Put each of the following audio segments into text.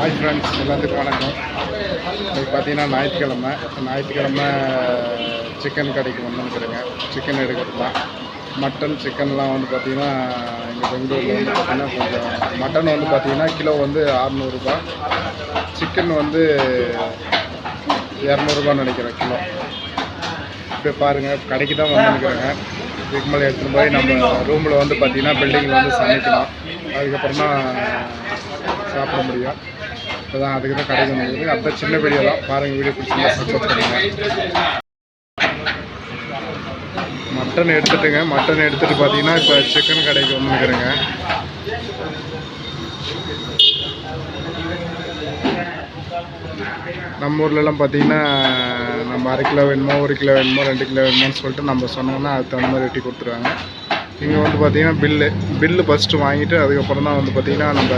Hi friends எல்லாத்துக்கும் வணக்கம். இன்றைக்கி பார்த்தீங்கன்னா ஞாயிற்றுக்கிழமை. ஞாயிற்றுக்கிழமை சிக்கன் கடைக்கு வந்துருக்குறேங்க சிக்கன் எடுக்கிறது தான். மட்டன் சிக்கன்லாம் வந்து பார்த்தீங்கன்னா இங்கே பெங்களூரில் வந்து பார்த்தீங்கன்னா கொஞ்சம் மட்டன் வந்து பார்த்தீங்கன்னா கிலோ வந்து அறநூறுபா. சிக்கன் வந்து இரநூறுபான்னு நினைக்கிறேன் கிலோ. இப்போ பாருங்கள் கடைக்கு தான் வந்துருக்குறேங்க இதுக்கு மேலே எடுத்துகிட்டு போய் நம்ம ரூமில் வந்து பார்த்தீங்கன்னா பில்டிங்கில் வந்து சமைக்கலாம் அதுக்கப்புறமா சாப்பிட முடியும். இப்போ தான் அதுக்கு தான் கடைக்கு வந்துருக்கு அப்போ சின்ன வீடியோ தான் பாருங்கள் வீடியோ பிடிச்சிருந்தா சப்போர்ட் பண்ணுங்கள் மட்டன் எடுத்துட்டுங்க. மட்டன் எடுத்துகிட்டு பார்த்தீங்கன்னா இப்போ சிக்கன் கடைக்கு வந்துருக்குறேங்க. நம்ம ஊர்லலாம் பார்த்தீங்கன்னா நம்ம அரை கிலோ வேணுமோ ஒரு கிலோ வேணுமோ ரெண்டு கிலோ வேணுமோன்னு சொல்லிட்டு நம்ம சொன்னோம்னா அதுக்கு தகுந்த மாதிரி வெட்டி கொடுத்துருவாங்க. இங்கே வந்து பார்த்தீங்கன்னா பில்லு பில்லு ஃபஸ்ட்டு வாங்கிட்டு அதுக்கப்புறம் தான் வந்து பார்த்தீங்கன்னா நம்ம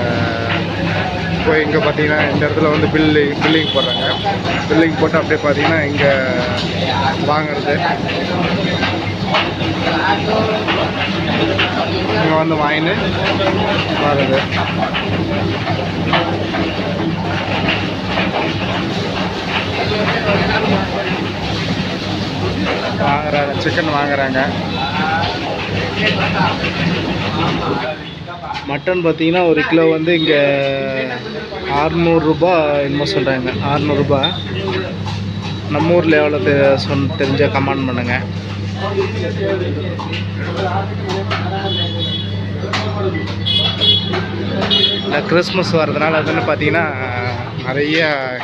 இப்போ இங்கே பார்த்தீங்கன்னா இந்த இடத்துல வந்து பில்லு பில்லிங் போடுறாங்க. பில்லிங் போட்டு அப்படியே பார்த்தீங்கன்னா இங்கே வாங்குறது. இங்கே வந்து வாங்கிட்டு வர்றது வாங்குறாங்க சிக்கன் வாங்குறாங்க. மட்டன் பார்த்தீங்கன்னா ஒரு கிலோ வந்து இங்கே அறநூறுரூபா என்னமோ சொல்கிறாங்க அறநூறுபா நம்ம ஊரில் எவ்வளோ தெ சொன் தெரிஞ்சால் கமெண்ட் பண்ணுங்கள் இந்த கிறிஸ்மஸ் வர்றதுனால அதுன்னு பார்த்தீங்கன்னா நிறைய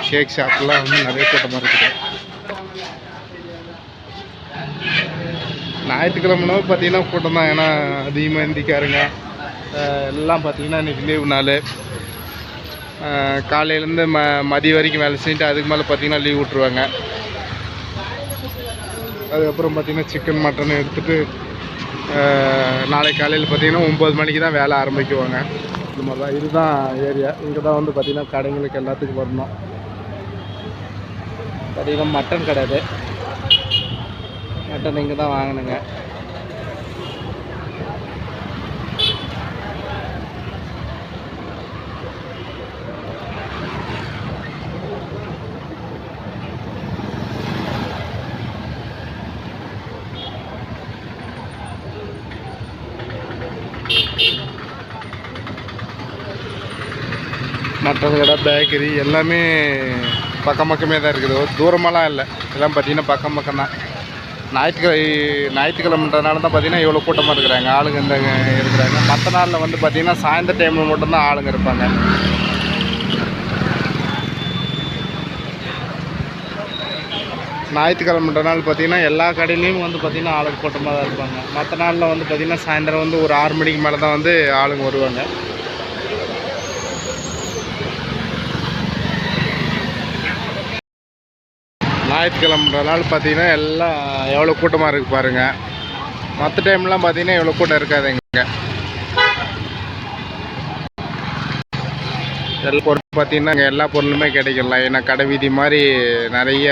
கேக் ஷாப்லாம் வந்து நிறைய கூட்டமாக இருக்குது. ஞாயிற்றுக்கிழமைனா பார்த்தீங்கன்னா கூட்டம் தான் ஏன்னா அதிகமாக இந்திக்காருங்க. எல்லாம் பார்த்தீங்கன்னா இன்றைக்கி லீவு நாள். காலையிலேருந்து ம மதியம் வரைக்கும் வேலை செஞ்சுட்டு அதுக்கு மேலே பார்த்தீங்கன்னா லீவ் விட்ருவாங்க அதுக்கப்புறம் பார்த்தீங்கன்னா சிக்கன் மட்டன் எடுத்துகிட்டு நாளைக்கு காலையில் பார்த்தீங்கன்னா ஒம்பது மணிக்கு தான் வேலை ஆரம்பிக்குவாங்க. இந்த மாதிரி தான் இதுதான் ஏரியா இங்கே தான் வந்து பார்த்திங்கன்னா கடைங்களுக்கு எல்லாத்துக்கும் வரணும். பார்த்திங்கன்னா மட்டன் கடை இது மட்டன் இங்கே தான் வாங்கினுங்க மட்டன் கடை பேக்கரி எல்லாமே பக்கம் பக்கமே தான் இருக்குது. தூரமெல்லாம் இல்லை. எல்லாம் பார்த்தீங்கன்னா பக்கம் பக்கம் தான் ஞாயிற்றுக்கிழமை ஞாயிற்றுக்கிழமைன்றதுனால தான் பார்த்தீங்கன்னா இவ்வளோ கூட்டமாக இருக்கிறாங்க. ஆளுங்க இந்த இருக்கிறாங்க. மற்ற நாளில் வந்து பார்த்திங்கன்னா சாயந்தர டைமில் மட்டும்தான் ஆளுங்க இருப்பாங்க. ஞாயிற்றுக்கிழமைன்ற நாள் பார்த்தீங்கன்னா எல்லா கடையிலையும் வந்து பார்த்திங்கன்னா ஆளுங்க கூட்டமாக தான் இருப்பாங்க. மற்ற நாளில் வந்து பார்த்திங்கன்னா சாயந்தரம் வந்து ஒரு ஆறு மணிக்கு மேலே தான் வந்து ஆளுங்க வருவாங்க. ஞாயிற்றுக்கிழமைன்ற நாள் பார்த்தீங்கன்னா எல்லாம் எவ்வளோ கூட்டமாக இருக்குது பாருங்கள் மற்ற டைம்லாம் பார்த்தீங்கன்னா எவ்வளோ கூட்டம் இருக்காது இங்கே. எல்லா பொருள் பார்த்தீங்கன்னா இங்கே எல்லா பொருளுமே கிடைக்கலாம் ஏன்னா கடை வீதி மாதிரி நிறைய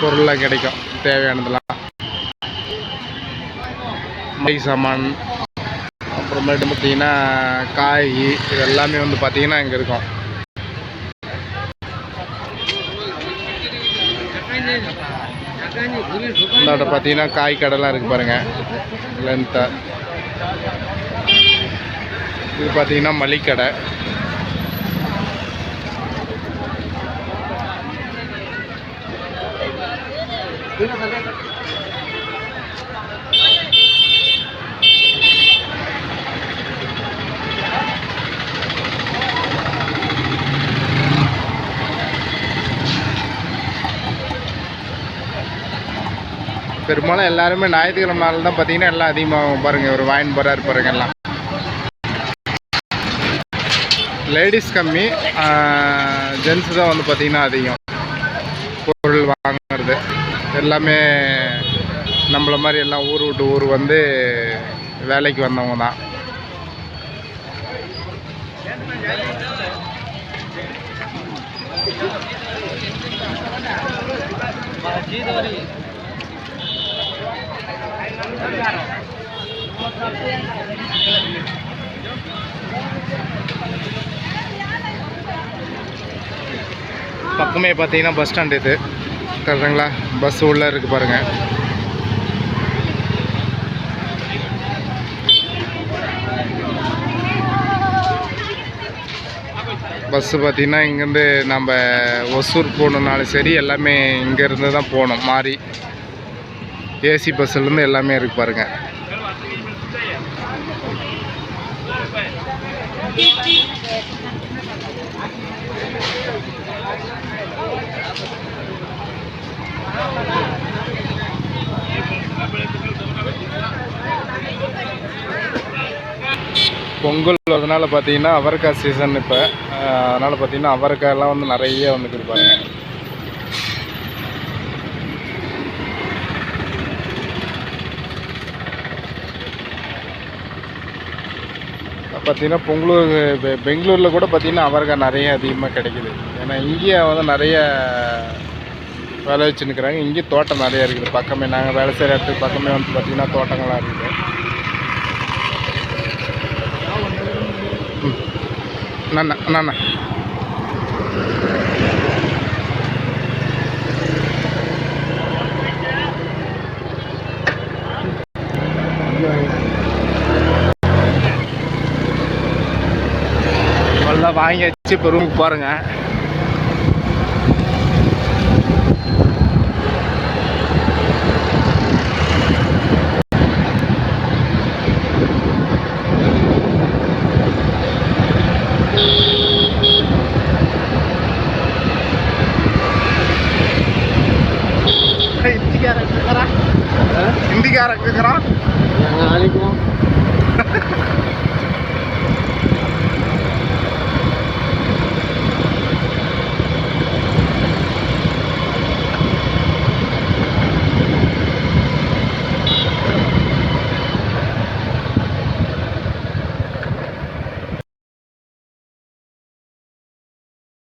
பொருள்லாம் கிடைக்கும். தேவையானதெல்லாம். மளிகை சாமான் அப்புறமேட்டு பார்த்தீங்கன்னா காய் இது எல்லாமே வந்து பார்த்தீங்கன்னா இங்கே இருக்கும். இந்தாண்ட பார்த்தீங்கன்னா காய் கடைலாம் இருக்கு பாருங்க. லென்த்தாக இது பார்த்தீங்கன்னா மளிகடை பெரும்பாலும் எல்லாருமே ஞாயிற்றுக்கிழமை நாள் தான் பார்த்தீங்கன்னா எல்லாம் அதிகமாகும் பாருங்கள் ஒரு வாயின் போகிறாரு பாருங்க எல்லாம். லேடிஸ் கம்மி ஜென்ஸ் தான் வந்து பார்த்தீங்கன்னா அதிகம். பொருள் வாங்குறது. எல்லாமே நம்மள மாதிரி எல்லாம் ஊர் விட்டு ஊர் வந்து வேலைக்கு வந்தவங்க தான். பக்கமே பார்த்தீங்கன்னா பஸ் ஸ்டாண்ட் இது. கரெக்டுங்களா பஸ் உள்ளே இருக்குது பாருங்கள் பஸ்ஸு பார்த்திங்கன்னா இங்கேருந்து நம்ம ஒசூர் போகணுன்னாலும் சரி எல்லாமே இங்கேருந்து தான் போகணும். மாறி ஏசி பஸ்ஸுலேருந்து எல்லாமே இருக்கு பாருங்க. பொங்கல் அதனால் பார்த்தீங்கன்னா அவரைக்காய் சீசன் இப்போ. அதனால் பார்த்தீங்கன்னா அவரைக்காயெல்லாம் வந்து நிறைய வந்துட்டு பார்த்தீங்கன்னா பொங்கலூர் பெ- பெங்களூரில் கூட பார்த்தீங்கன்னா அவரைக்காய் நிறைய அதிகமாக கிடைக்குது. ஏன்னா இங்கேயே வந்து நிறைய வேலை வச்சுன்னுக்குறாங்க இங்கேயும் தோட்டம் நிறையா இருக்குது. பக்கமே நாங்கள் வேலை செய்கிற இடத்துக்கு பக்கமே வந்து பார்த்திங்கன்னா தோட்டங்களாக இருக்குது. பாய்ங்க சி பெரும் பாருங்க Hindi ka rin kakara? Hindi ka rin kakara?